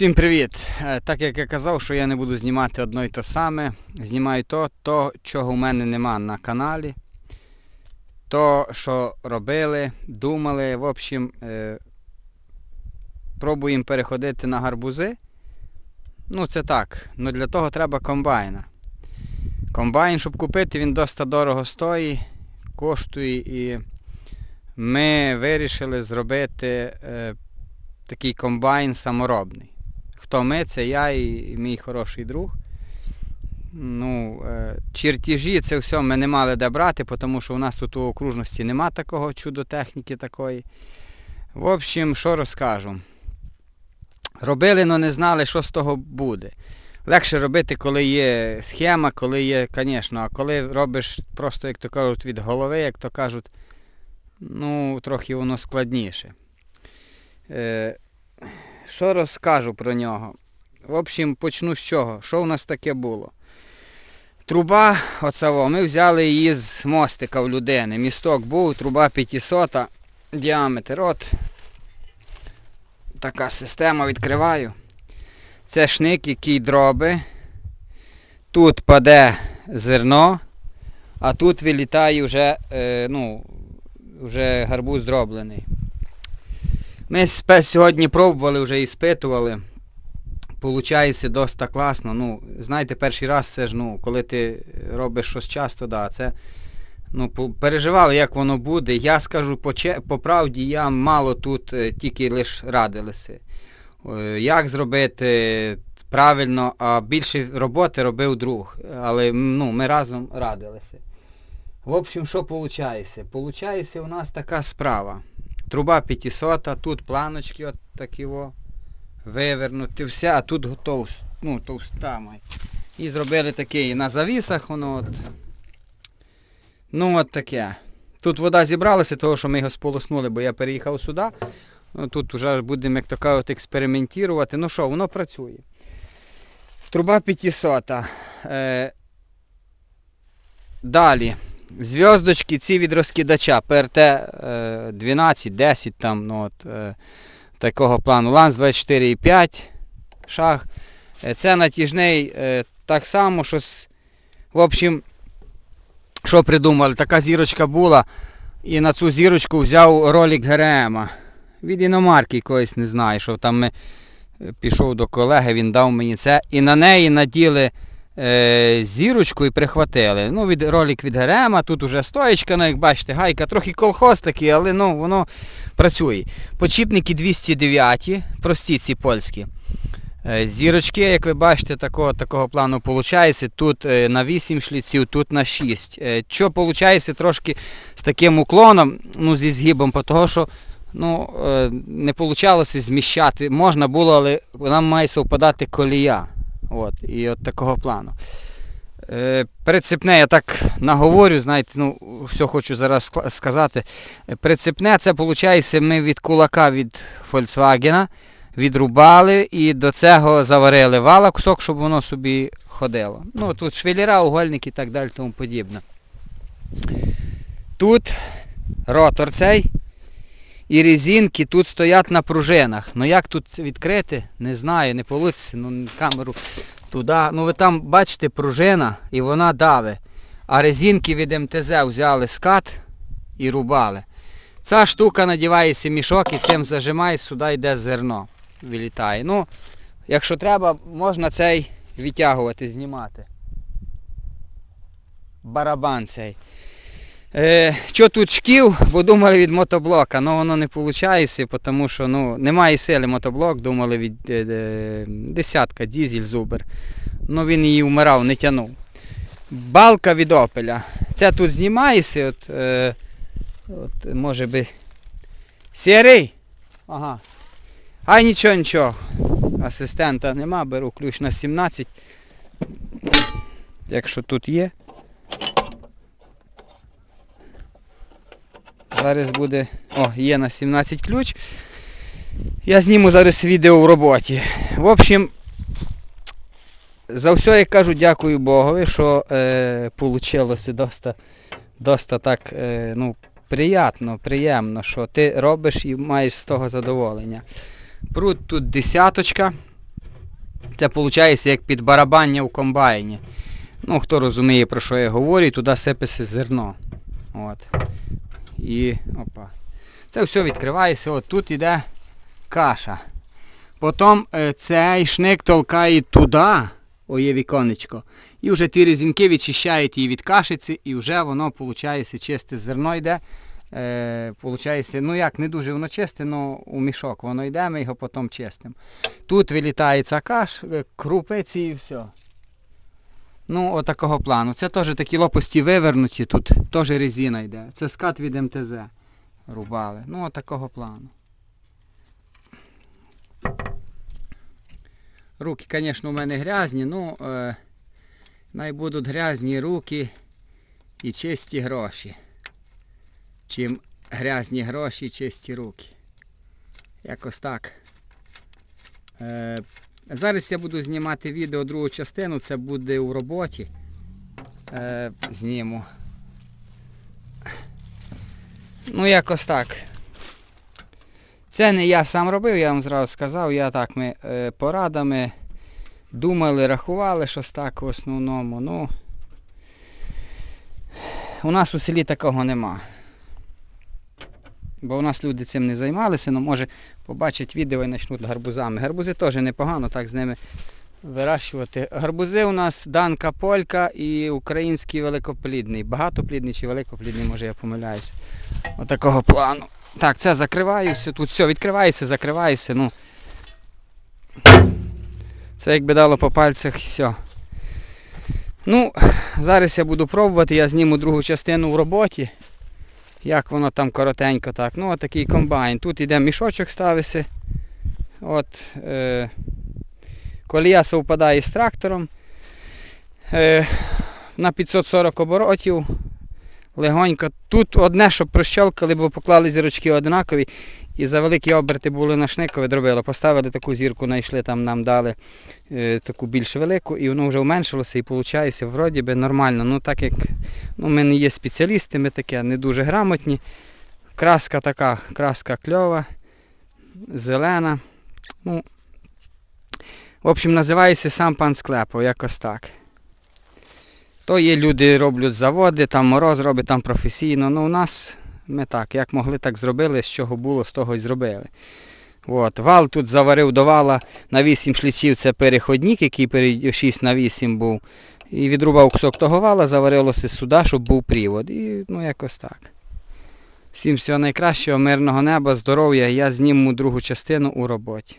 Всім привіт! Е, Так як я казав, що я не буду знімати одно й то саме, знімаю то, то, чого в мене нема на каналі. То, що робили, думали, в общем, е, пробуємо переходити на гарбузи. Ну, це так. Ну для того треба комбайна. Комбайн, щоб купити, він досить дорого стоїть, коштує і ми вирішили зробити е, такий комбайн саморобний. Хто ми, це я і мій хороший друг. Ну, е, чертежі, це все ми не мали де брати, тому що у нас тут у окружності нема такого чудо-техніки такої. В общем, що розкажу. Робили, але не знали, що з того буде. Легше робити, коли є схема, коли є, звісно, а коли робиш просто, як то кажуть, від голови, як то кажуть, ну, трохи воно складніше. Е, що розкажу про нього? В общем, почну з чого. Що у нас таке було? Труба, оцево, ми взяли її з мостика в людини. Місток був, труба 500, діаметр. От така система відкриваю. Це шник, який дроби. Тут паде зерно, а тут вилітає вже, е, ну, вже гарбуз дроблений. Ми сьогодні пробували, вже іспитували. Получається досить класно. Ну, знаєте, перший раз це ж, ну, коли ти робиш щось часто, да, це ну, переживали, як воно буде. Я скажу по, по правді, я мало тут е, тільки лише радилися. Е, Як зробити правильно, а більше роботи робив друг. Але ну, ми разом радилися. В общем, що виходить? Получається у нас така справа. Труба 500, тут планочки от такі о, вивернуті, все, а тут готов, ну, товста май. І зробили таке на завісах воно от. Ну от таке. Тут вода зібралася, того, що ми його сполоснули, бо я переїхав сюди. Ну, Тут вже будемо, як то кажуть, експериментувати. Ну що, воно працює. Труба 500. Е, далі. Зв'язочки ці від розкидача ПРТ е, 12, 10 там, ну от, е, такого плану. Ланс 24,5 шаг. Е, Це натяжний е, так само, що в общем, що придумали, така зірочка була. І на цю зірочку взяв ролик ГРМ. Від іномарки якоїсь не знаю, що там ми е, пішов до колеги, він дав мені це. І на неї наділи е, зірочку і прихватили. Ну, від, ролик від ГРМ, тут уже стоєчка, ну, як бачите, гайка, трохи колхоз такий, але ну, воно працює. Почіпники 209, прості ці польські. Е, Зірочки, як ви бачите, такого, такого плану виходить. Тут е, на 8 шліців, тут на 6. Е, Що виходить трошки з таким уклоном, ну, зі згибом, того, що ну, не вийшло зміщати. Можна було, але нам має совпадати колія. От, і от такого плану. Е, Прицепне, я так наговорю, знаєте, ну, все хочу зараз сказати. Е, Прицепне це виходить, ми від кулака від Volkswagen відрубали і до цього заварили вала кусок, щоб воно собі ходило. Ну, тут швеліра, угольники і так далі, тому подібне. Тут ротор цей і резинки тут стоять на пружинах. Ну як тут відкрити, не знаю, не вийде, ну камеру туди. Ну ви там бачите пружина і вона даве. А резинки від МТЗ взяли скат і рубали. Ця штука надівається мішок і цим зажимає, сюди йде зерно. Вилітає. Ну, якщо треба, можна цей відтягувати, знімати. Барабан цей. Е, що тут шків, бо думали від мотоблока, але воно не виходить, тому що ну, немає сили мотоблок, думали від е, е, десятка, дізель, зубер. Ну він її вмирав, не тягнув. Балка від опеля. Це тут знімається, от, е, от може би. Сірий? Ага. Ай нічого, нічого. Асистента нема, беру ключ на 17. Якщо тут є. Зараз буде... О, є на 17 ключ. Я зніму зараз відео в роботі. В общем, за все я кажу дякую Богові, що е, вийшло доста, доста так е, ну, приємно, приємно, що ти робиш і маєш з того задоволення. Пруд тут десяточка. Це виходить як під барабання в комбайні. Ну, хто розуміє, про що я говорю, туди сипеться зерно. От. І опа. Це все відкривається, от тут іде каша. Потім е, цей шник толкає туди, о є віконечко, і вже ті резинки відчищають її від кашиці, і вже воно, виходить, чисте зерно йде. Е, получається, ну як, не дуже воно чисте, але у мішок воно йде, ми його потім чистимо. Тут вилітає ця каш, е, крупиці і все. Ну, отакого плану. Це теж такі лопасті вивернуті, тут теж резина йде. Це скат від МТЗ. Рубали. Ну, отакого плану. Руки, звісно, у мене грязні, ну е, най будуть грязні руки і чисті гроші. Чим грязні гроші і чисті руки. Якось так. Е, зараз я буду знімати відео другу частину, це буде у роботі. Е, зніму. Ну, якось так. Це не я сам робив, я вам зразу сказав. Я так ми е, порадами думали, рахували щось так в основному. Ну, у нас у селі такого нема. Бо у нас люди цим не займалися, ну може побачать відео і почнуть гарбузами. Гарбузи теж непогано так з ними вирощувати. Гарбузи у нас данка полька і український великоплідний. Багатоплідний чи великоплідний, може я помиляюся. Отакого плану. Так, це закриваю, все, тут все відкривається, закривається. Ну. Це якби дало по пальцях і все. Ну, зараз я буду пробувати, я зніму другу частину в роботі. Як воно там коротенько так. Ну, отакий комбайн. Тут іде мішочок ставиться. От, е, колія совпадає з трактором. Е, на 540 оборотів. Легонько. Тут одне, щоб прощолкали, бо поклали зірочки однакові. І за великі оберти були на шникові, дробили. Поставили таку зірку, знайшли там, нам дали е, таку більш велику, і воно вже уменшилося і виходить, вроді би нормально. Ну так як ну, ми не є спеціалісти, ми таке не дуже грамотні. Краска така, краска кльова, зелена. Ну, в общем, називається сам пан Склепов, якось так. То є люди роблять заводи, там мороз робить там професійно. Ну у нас ми так, як могли, так зробили, з чого було, з того й зробили. От. Вал тут заварив до вала на 8 шліців, це переходник, який 6 на 8 був. І відрубав кусок того вала, заварилося сюди, щоб був привод. І ну якось так. Всім всього найкращого, мирного неба, здоров'я. Я зніму другу частину у роботі.